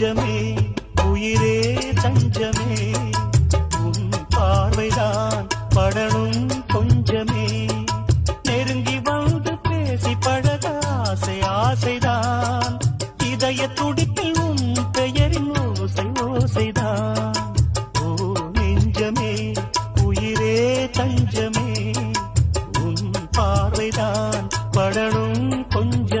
நெஞ்சமே உயிரே தஞ்சமே. உன் பார்வைதான் படணும் கொஞ்சமே. நெருங்கி வந்து பேசி பழக ஆசை ஆசைதான். இதய துடிப்பில் உன் பெயரின் ஓசை ஓசைதான். ஓ நெஞ்சமே உயிரே தஞ்சமே. உன் பார்வைதான் படணும் கொஞ்சம்.